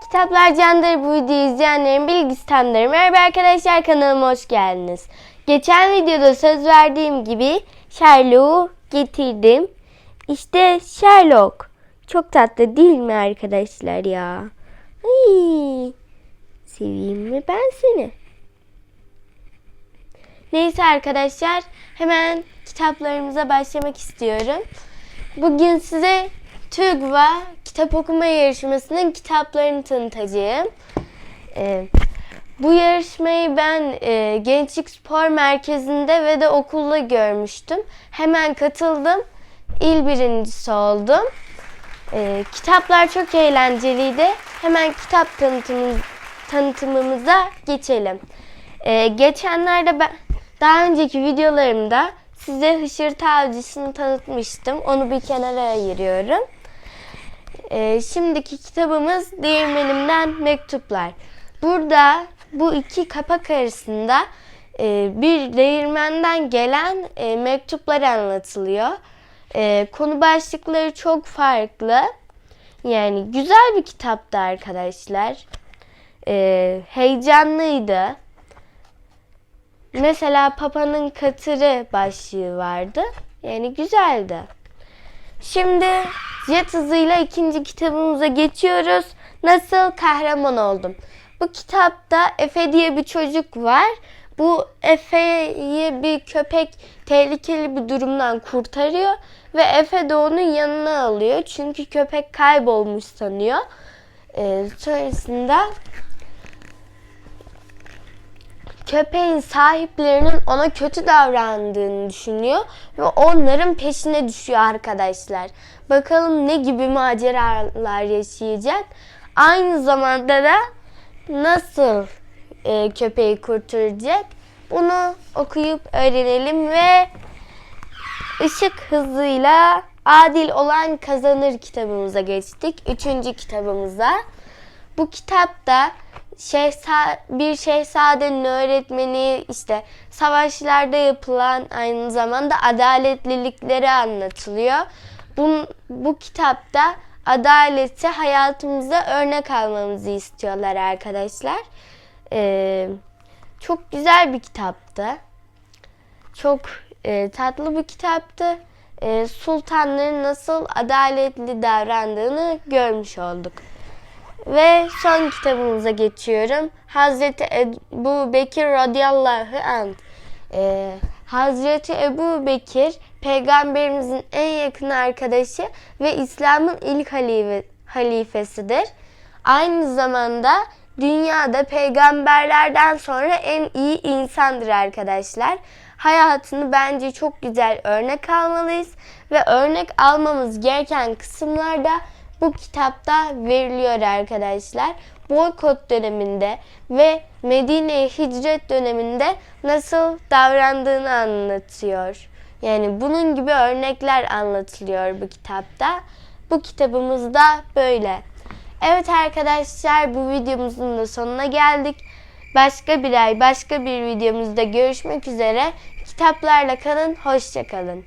Kitaplar Candır bu videoyu izleyenlerin bilgi sistemleri. Merhaba arkadaşlar kanalıma hoş geldiniz. Geçen videoda söz verdiğim gibi Sherlock'u getirdim. İşte Sherlock. Çok tatlı değil mi arkadaşlar ya? Ay, seveyim mi ben seni? Neyse arkadaşlar hemen kitaplarımıza başlamak istiyorum. Bugün size TÜGVA kitap okuma yarışmasının kitaplarını tanıtacağım. Ee, bu yarışmayı ben e, Gençlik Spor Merkezi'nde ve de okulda görmüştüm. Hemen katıldım. İl birincisi oldum. Ee, kitaplar çok eğlenceliydi. Hemen kitap tanıtımı, tanıtımımıza geçelim. Ee, geçenlerde ben daha önceki videolarımda size Hışırtı Avcısı'nı tanıtmıştım. Onu bir kenara ayırıyorum. Ee, şimdiki kitabımız Değirmenimden Mektuplar. Burada bu iki kapak arasında e, bir değirmenden gelen e, mektuplar anlatılıyor. E, konu başlıkları çok farklı. Yani güzel bir kitaptı arkadaşlar. E, heyecanlıydı. Mesela Papa'nın Katırı başlığı vardı. Yani güzeldi. Şimdi jet hızıyla ikinci kitabımıza geçiyoruz. Nasıl kahraman oldum? Bu kitapta Efe diye bir çocuk var. Bu Efe'yi bir köpek tehlikeli bir durumdan kurtarıyor ve Efe de onu yanına alıyor. Çünkü köpek kaybolmuş sanıyor. Ee, sonrasında köpeğin sahiplerinin ona kötü davrandığını düşünüyor ve onların peşine düşüyor arkadaşlar. Bakalım ne gibi maceralar yaşayacak. Aynı zamanda da nasıl e, köpeği kurtaracak bunu okuyup öğrenelim ve ışık hızıyla adil olan kazanır kitabımıza geçtik. Üçüncü kitabımıza. Bu kitapta şehza bir şehzadenin öğretmeni işte savaşlarda yapılan aynı zamanda adaletlilikleri anlatılıyor. Bu, bu kitapta adaleti hayatımıza örnek almamızı istiyorlar arkadaşlar. Ee, çok güzel bir kitaptı. Çok e, tatlı bir kitaptı. E, sultanların nasıl adaletli davrandığını görmüş olduk. Ve son kitabımıza geçiyorum. Hazreti Ebu Bekir radıyallahu anh. Ee, Hazreti Ebu Bekir peygamberimizin en yakın arkadaşı ve İslam'ın ilk halife, halifesidir. Aynı zamanda dünyada peygamberlerden sonra en iyi insandır arkadaşlar. Hayatını bence çok güzel örnek almalıyız ve örnek almamız gereken kısımlarda bu kitapta veriliyor arkadaşlar. Boykot döneminde ve Medine'ye hicret döneminde nasıl davrandığını anlatıyor. Yani bunun gibi örnekler anlatılıyor bu kitapta. Bu kitabımız da böyle. Evet arkadaşlar bu videomuzun da sonuna geldik. Başka bir ay başka bir videomuzda görüşmek üzere. Kitaplarla kalın, hoşça kalın.